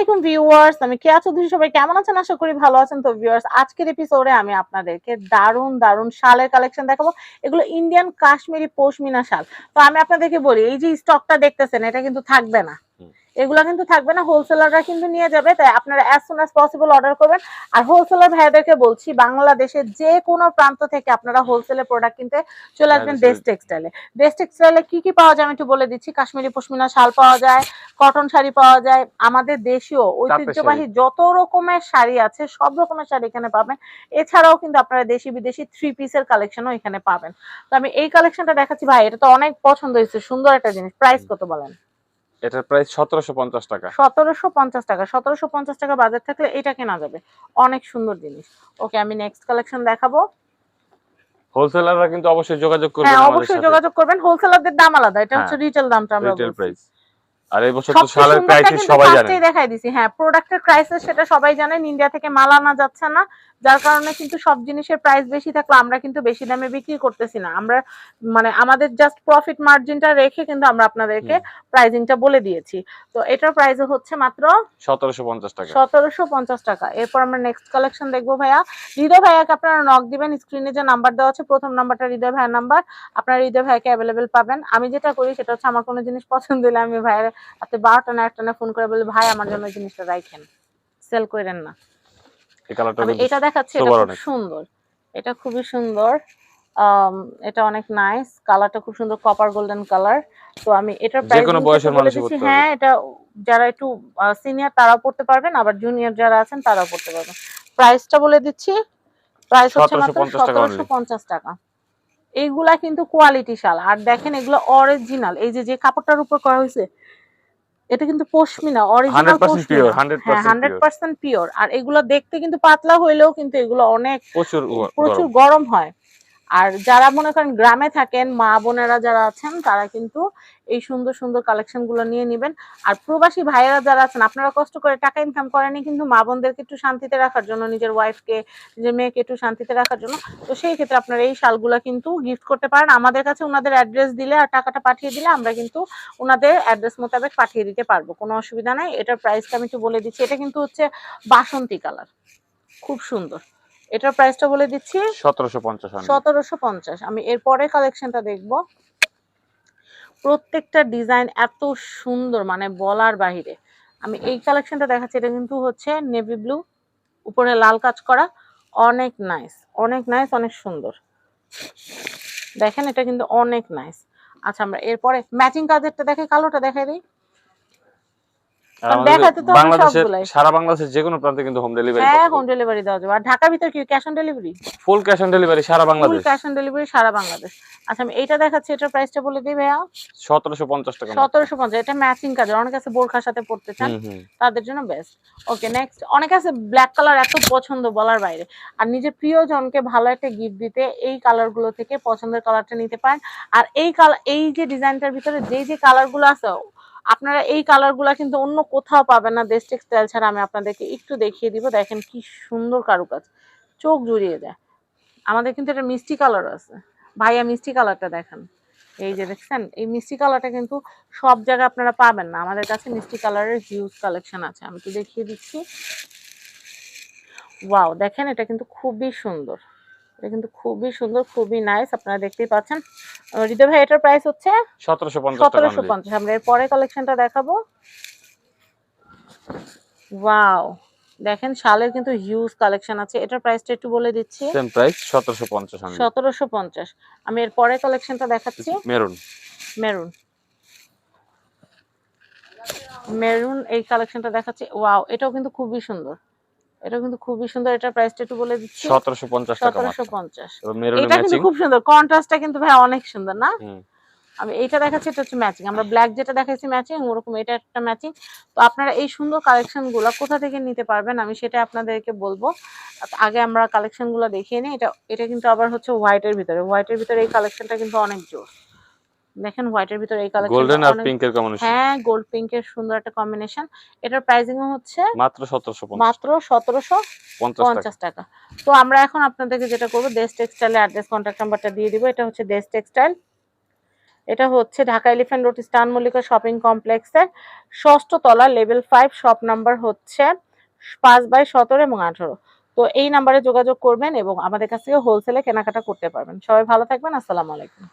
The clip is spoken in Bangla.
আলাইকুম ভিউয়ার্স আমি কেয়া চৌধুরী সবাই কেমন আছেন? আশা করি ভালো আছেন। তো ভিউয়ার্স আজকের এপিসোডে আমি আপনাদেরকে দারুণ দারুণ শালের কালেকশন দেখাবো। এগুলো ইন্ডিয়ান কাশ্মীরি পশমিনা শাল। তো আমি আপনাদেরকে বলি, এই যে স্টকটা দেখতেছেন, এটা কিন্তু থাকবে না। এগুলো কিন্তু থাকবে না হোলসেলাররা কিন্তু নিয়ে যাবে তাই আপনারা as soon as possible order করবেন। আর হোলসেলার ভাইয়াদেরকে বলছি বাংলাদেশের যে কোনো প্রান্ত থেকে আপনারা হোলসেলের প্রোডাক্ট কিনতে চলে আসবেন দেশ টেক্সটাইলে দেশ টেক্সটাইলে কি কি পাওয়া যায় আমি একটু বলে দিচ্ছি। কাশ্মীরি পশমিনা শাল পাওয়া যায় কটন শাড়ি পাওয়া যায় আমাদের দেশীয় ঐতিহ্যবাহী যত রকমের শাড়ি আছে সব রকমের শাড়ি এখানে পাবেন। এছাড়াও কিন্তু আপনারা দেশি বিদেশি থ্রি পিসের কালেকশনও এখানে পাবেন। তো আমি এই কালেকশনটা দেখাচ্ছি। ভাই এটা তো অনেক পছন্দ হয়েছে সুন্দর একটা জিনিস। প্রাইস কত বলেন? এটার প্রাইস সতেরোশো পঞ্চাশ টাকা। সতেরোশো পঞ্চাশ টাকা। সতেরোশো পঞ্চাশ টাকা বাজার থাকলে এটা কেনা যাবে। অনেক সুন্দর জিনিস। ওকে আমি নেক্সট কালেকশন দেখাবো। হোলসেলাররা কিন্তু অবশ্যই যোগাযোগ করবেন হ্যাঁ অবশ্যই যোগাযোগ করবেন। হোলসেলারদের দাম আলাদা। এটা হচ্ছে হ্যাঁ, রিটেল দামটা আমরা রিটেল প্রাইস আর এই বছর তো শালের প্রাইস সবাই জানেন দেখাই দিছি। হ্যাঁ প্রোডাক্টের ক্রাইসিস সেটা সবাই জানেন ইন্ডিয়া থেকে মাল আনা যাচ্ছে না। যার কারণে কিন্তু সব জিনিসের প্রাইস বেশি থাকলে আমরা কিন্তু বেশি দামে বিক্রি করতেছি না। আমরা মানে আমাদের জাস্ট প্রফিট মার্জিনটা রেখে কিন্তু আমরা আপনাদেরকে প্রাইজিংটা বলে দিয়েছি। তো এটার প্রাইস হচ্ছে মাত্র সতেরোশো পঞ্চাশ টাকা। সতেরোশো পঞ্চাশ টাকা। এরপর আমরা নেক্সট কালেকশন দেখব ভাইয়া। হৃদয় ভাইয়াকে আপনারা নক দিবেন স্ক্রিনে যে নাম্বার দেওয়া আছে প্রথম নাম্বারটা হৃদয় ভাইয়ের নাম্বার আপনারা হৃদয় ভাইয়াকে অ্যাভেলেবেল পাবেন। আমি যেটা করি সেটা হচ্ছে আমার কোনো জিনিস পছন্দ হলে আমি ভাইয়ের আপনি বারোটা না একটা না ফোন করে বলি ভাই আমার জন্য জিনিসটা রাখেন সেল করেন না। এই কালারটা এটা দেখাচ্ছি এটা খুব সুন্দর। এটা খুবই সুন্দর। এটা অনেক নাইস কালারটা খুব সুন্দর কপার গোল্ডেন কালার তো আমি এটার প্রাইস কোনো বয়সের মানুষই পড়তে হ্যাঁ এটা যারা একটু সিনিয়র তারাও পড়তে পারবেন আবার জুনিয়র যারা আছেন তারাও পড়তে পারবেন। প্রাইসটা বলে দিচ্ছি। প্রাইস হচ্ছে মাত্র 1750 সতেরোশো পঞ্চাশ টাকা। এইগুলা কিন্তু কোয়ালিটি শাল। আর দেখেন এগুলো অরিজিনাল এই যে যে কাপড়টার উপর করা হয়েছে এটা কিন্তু পশমিনা অরিজিনাল পিওর হান্ড্রেড হ্যাঁ হান্ড্রেড পার্সেন্ট পিওর আর এগুলো দেখতে কিন্তু পাতলা হইলেও কিন্তু এগুলো অনেক প্রচুর প্রচুর। গরম হয়। আর যারা মনে করেন গ্রামে থাকেন, মা বোনেরা যারা আছেন, তারা কিন্তু এই সুন্দর সুন্দর কালেকশনগুলো নিয়ে নেবেন। আর প্রবাসী ভাইয়েরা যারা আছেন, আপনারা কষ্ট করে টাকা ইনকাম করেনি কিন্তু মা বোনদেরকে একটু শান্তিতে রাখার জন্য, নিজের ওয়াইফকে নিজের মেয়েকে একটু শান্তিতে রাখার জন্য, তো সেই ক্ষেত্রে আপনারা এই শালগুলা কিন্তু গিফট করতে পারেন। আমাদের কাছে ওনাদের অ্যাড্রেস দিলে আর টাকাটা পাঠিয়ে দিলে আমরা কিন্তু ওনাদের অ্যাড্রেস মোতাবেক পাঠিয়ে দিতে পারব। কোনো অসুবিধা নাই। এটার প্রাইসটা আমি একটু বলে দিচ্ছি। এটা কিন্তু হচ্ছে বাসন্তী কালার খুব সুন্দর। এটার প্রাইসটা বলে দিচ্ছি। সতেরোশো পঞ্চাশ সতেরোশো পঞ্চাশ। আমি এর পরের কালেকশনটা দেখব। প্রত্যেকটা ডিজাইন এত সুন্দর মানে বলার বাহিরে। আমি এই কালেকশনটা দেখাচ্ছি এটা কিন্তু হচ্ছে নেভি ব্লু উপরে লাল কাজ করা। অনেক নাইস অনেক নাইস অনেক সুন্দর। দেখেন এটা কিন্তু অনেক নাইস আচ্ছা আমরা এরপরে ম্যাচিং কাজেরটা দেখে কালোটা দেখাই দিই কারণ দেখাতে তো হবে বাংলাদেশের সবগুলাই। সারা বাংলাদেশের যে কোনো প্রান্তে কিন্তু হোম ডেলিভারি হ্যাঁ হোম ডেলিভারি দেওয়া যাবে। আর ঢাকার ভিতর কি cash on delivery full cash on delivery Sara full cash on delivery সারা বাংলাদেশ। আচ্ছা আমি এইটা দেখাচ্ছি এটার প্রাইসটা বলে দিই ভাইয়া। টাকা। এটা ম্যাচিং অনেক আছে বোরখার সাথে পড়তে চান। তাদের জন্য বেস্ট ওকে নেক্সট অনেক আছে ব্ল্যাক কালার এত পছন্দ বলার বাইরে। আর নিজের প্রিয়জনকে ভালো একটা গিফট দিতে এই কালারগুলো থেকে পছন্দের কালারটা নিতে পারেন। আর এই কালার এই যে ডিজাইনটার ভিতরে যে যে কালারগুলো আছে আপনারা এই কালারগুলা কিন্তু অন্য কোথাও পাবেন না। দেশ টেক্সটাইল ছাড়া আমি আপনাদেরকে একটু দেখিয়ে দিব। দেখেন কি সুন্দর কারুকাজ। চোখ জুড়িয়ে যায়। আমাদের কিন্তু এটা মিষ্টি কালার আছে। ভাইয়া মিষ্টি কালারটা দেখেন। এই যে দেখছেন, এই মিষ্টি কালারটা কিন্তু সব জায়গায় আপনারা পাবেন না। আমাদের কাছে মিষ্টি কালারের হিউজ কালেকশন আছে। আমি তো দেখিয়ে দিচ্ছি। ওয়াও দেখেন এটা কিন্তু খুবই সুন্দর। এটা কিন্তু খুবই সুন্দর খুবই নাইস আপনারা দেখতেই পাচ্ছেন। হৃদয় ভাই এটার প্রাইস হচ্ছে সতেরোশো পঞ্চাশ আমরা এর পরের কালেকশনটা দেখাবো। ওয়াও দেখেন শালের কিন্তু হিউজ কালেকশন আছে। এটার প্রাইসটা একটু বলে দিচ্ছি। সেম প্রাইস সতেরোশো পঞ্চাশ সতেরোশো পঞ্চাশ। আমি এর পরের কালেকশনটা দেখাচ্ছি। মেরুন মেরুন মেরুন এই কালেকশনটা দেখাচ্ছি। ওয়াও এটাও কিন্তু খুবই সুন্দর। এটাও কিন্তু খুবই সুন্দর এটা প্রাইসটা একটু বলে দিচ্ছি। সতেরোশো পঞ্চাশ টাকা সতেরোশো মাত্র পঞ্চাশ মেরুন এটা কিন্তু খুব সুন্দর কন্ট্রাস্টটা কিন্তু ভাই অনেক সুন্দর না? আমি এইটা দেখাচ্ছি এটা হচ্ছে ম্যাচিং আমরা ব্ল্যাক যেটা দেখাচ্ছি ম্যাচিং ওরকম এটা একটা ম্যাচিং তো আপনারা এই সুন্দর কালেকশনগুলা কোথা থেকে নিতে পারবেন? আমি সেটা আপনাদেরকে বলব। আগে আমরা কালেকশনগুলো দেখিয়ে নিই। এটা এটা কিন্তু আবার হচ্ছে হোয়াইটের ভিতরে। হোয়াইটের ভিতরে এই কালেকশনটা কিন্তু অনেক জোর। দেখেন হোয়াইটের ভিতরে এই কালেকশন গোল্ডেন আর পিঙ্কের কম্বিনেশন হ্যাঁ গোল্ড পিঙ্ক এর সুন্দর একটা কম্বিনেশন এটার প্রাইসিং হচ্ছে মাত্র সতেরোশো পঞ্চাশ। মাত্র সতেরোশো পঞ্চাশ টাকা। তো আমরা এখন আপনাদেরকে যেটা করব দেশ টেক্সটাইলের অ্যাড্রেস কন্ট্যাক্ট নাম্বারটা দিয়ে দিব। এটা হচ্ছে দেশ টেক্সটাইল এটা হচ্ছে Dhaka Elephant Road Eastern Mallika shopping কমপ্লেক্সের ষষ্ঠ তলা লেভেল ফাইভ শপ নাম্বার হচ্ছে পাঁচ বাই সতেরো এবং আঠারো। তো এই নাম্বারে যোগাযোগ করবেন এবং আমাদের কাছ থেকে হোলসেলে কেনাকাটা করতে পারবেন। সবাই ভালো থাকবেন আসসালামু আলাইকুম।